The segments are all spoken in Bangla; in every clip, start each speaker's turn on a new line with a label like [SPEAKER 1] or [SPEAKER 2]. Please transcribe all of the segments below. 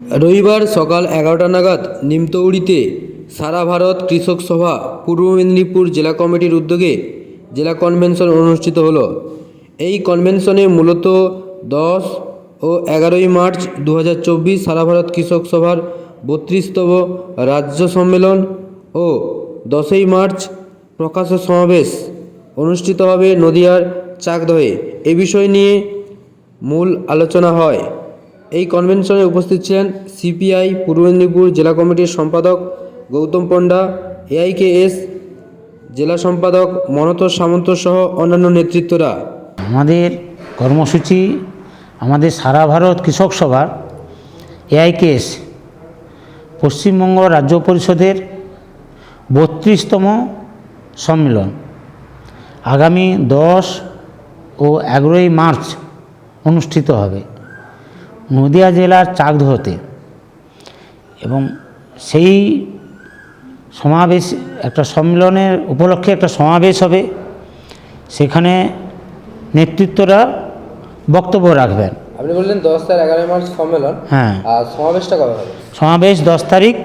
[SPEAKER 1] রবিবার সকাল এগারোটা নাগাদ নিমতৌড়িতে সারা ভারত কৃষক সভা পূর্ব মেদিনীপুর জেলা কমিটির উদ্যোগে জেলা কনভেনশন অনুষ্ঠিত হলো। এই কনভেনশনে মূলত দশ ও এগারোই মার্চ দু হাজার চব্বিশ সারা ভারত কৃষক সভার বত্রিশতম রাজ্য সম্মেলন ও দশই মার্চ প্রকাশ্য সমাবেশ অনুষ্ঠিত হবে নদিয়ার চাকদহে। এ বিষয় নিয়ে মূল আলোচনা হয়। এই কনভেনশনে উপস্থিত ছিলেন সিপিআই পূর্ব মেদিনীপুর জেলা কমিটির সম্পাদক গৌতম পণ্ডা এআইকেএস জেলা সম্পাদক মনতোষ সামন্ত সহ অন্যান্য নেতৃত্বরা।
[SPEAKER 2] আমাদের কর্মসূচি, আমাদের সারা ভারত কৃষক সভার এআইকেএস পশ্চিমবঙ্গ রাজ্য পরিষদের বত্রিশতম সম্মেলন। আগামী দশ ও এগারোই মার্চ অনুষ্ঠিত হবে। নদিয়া জেলার চাকদহতে। এবং সেই সমাবেশ একটা সম্মেলনের উপলক্ষে একটা সমাবেশ হবে। সেখানে নেতৃত্বরা বক্তব্য রাখবেন।
[SPEAKER 1] আপনি বললেন দশ তারিখ এগারোই মার্চ সম্মেলন।
[SPEAKER 2] হ্যাঁ।
[SPEAKER 1] আর সমাবেশটা কবে হবে?
[SPEAKER 2] সমাবেশ দশ তারিখ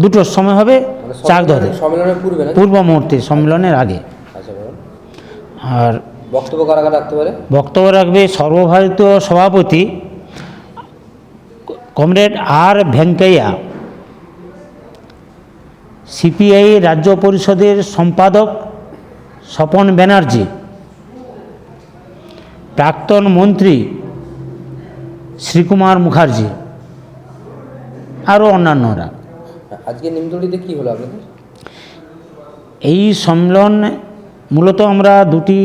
[SPEAKER 2] দুটোর সময় হবে চাকদহতে।
[SPEAKER 1] সম্মেলনের পূর্বে
[SPEAKER 2] পূর্ব মুহূর্তে সম্মেলনের আগে।
[SPEAKER 1] আচ্ছা
[SPEAKER 2] আর
[SPEAKER 1] বক্তব্য কারা কারা রাখতে পারে?
[SPEAKER 2] বক্তব্য রাখবে সর্বভারতীয় সভাপতি কমরেড আর ভেঙ্কাইয়া সিপিআই রাজ্য পরিষদের সম্পাদক স্বপন ব্যানার্জি প্রাক্তন মন্ত্রী শ্রীকুমার মুখার্জি আরও অন্যান্যরা।
[SPEAKER 1] আজকে নিমতলিতে কি হলো আপনাদের?
[SPEAKER 2] এই সম্মেলন মূলত আমরা দুটি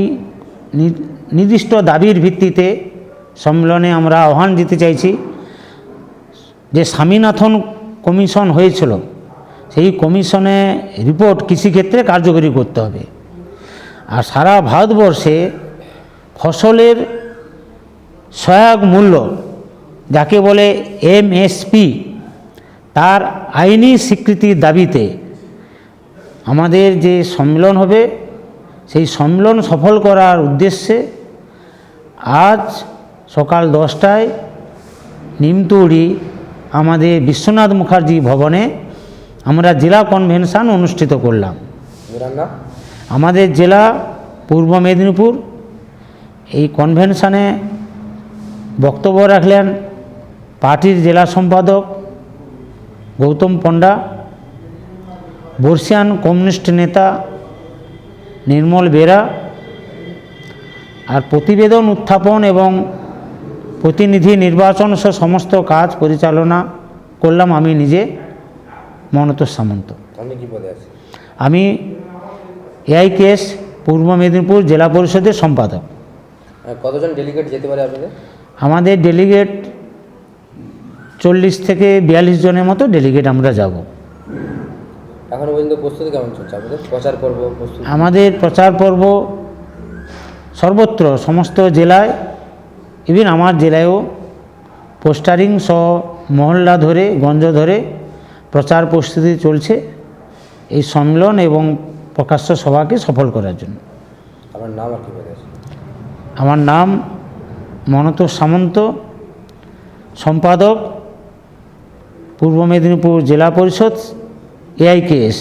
[SPEAKER 2] নির্দিষ্ট দাবির ভিত্তিতে সম্মেলনে আমরা আহ্বান দিতে চাইছি। যে স্বামীনাথন কমিশন হয়েছিল, সেই কমিশনে রিপোর্ট কৃষিক্ষেত্রে কার্যকরী করতে হবে। আর সারা ভারতবর্ষে ফসলের সহায়ক মূল্য যাকে বলে এমএসপি তার আইনি স্বীকৃতির দাবিতে আমাদের যে সম্মেলন হবে, সেই সম্মেলন সফল করার উদ্দেশ্যে আজ সকাল দশটায় নিমতৌড়ি আমাদের বিশ্বনাথ মুখার্জি ভবনে আমরা জেলা কনভেনশন অনুষ্ঠিত করলাম। আমাদের জেলা পূর্ব মেদিনীপুর এই কনভেনশনে বক্তব্য রাখলেন পার্টির জেলা সম্পাদক গৌতম পণ্ডা বর্ষিয়ান কমিউনিস্ট নেতা নির্মল বেরা আর প্রতিবেদন উত্থাপন এবং প্রতিনিধি নির্বাচন সহ সমস্ত কাজ পরিচালনা করলাম আমি নিজে মনতোষ সামন্ত। আমি এআইকেএস পূর্ব মেদিনীপুর জেলা পরিষদের সম্পাদক।
[SPEAKER 1] কতজন ডেলিগেট যেতে পারে আপনাদের?
[SPEAKER 2] আমাদের ডেলিগেট চল্লিশ থেকে বিয়াল্লিশ জনের মতো ডেলিগেট আমরা যাব।
[SPEAKER 1] এখনও পর্যন্ত প্রস্তুতি কেমন চলছে প্রচার পর্ব
[SPEAKER 2] আমাদের প্রচার পর্ব সর্বত্র সমস্ত জেলায় ইভেন আমার জেলায়ও পোস্টারিং সহ মহল্লা ধরে গঞ্জ ধরে প্রচার প্রস্তুতি চলছে এই সম্মেলন এবং প্রকাশ্য সভাকে সফল করার জন্য।
[SPEAKER 1] আপনার নাম আর কি
[SPEAKER 2] আমার নাম সামন্ত সম্পাদক পূর্ব মেদিনীপুর জেলা পরিষদ এআইকেএস।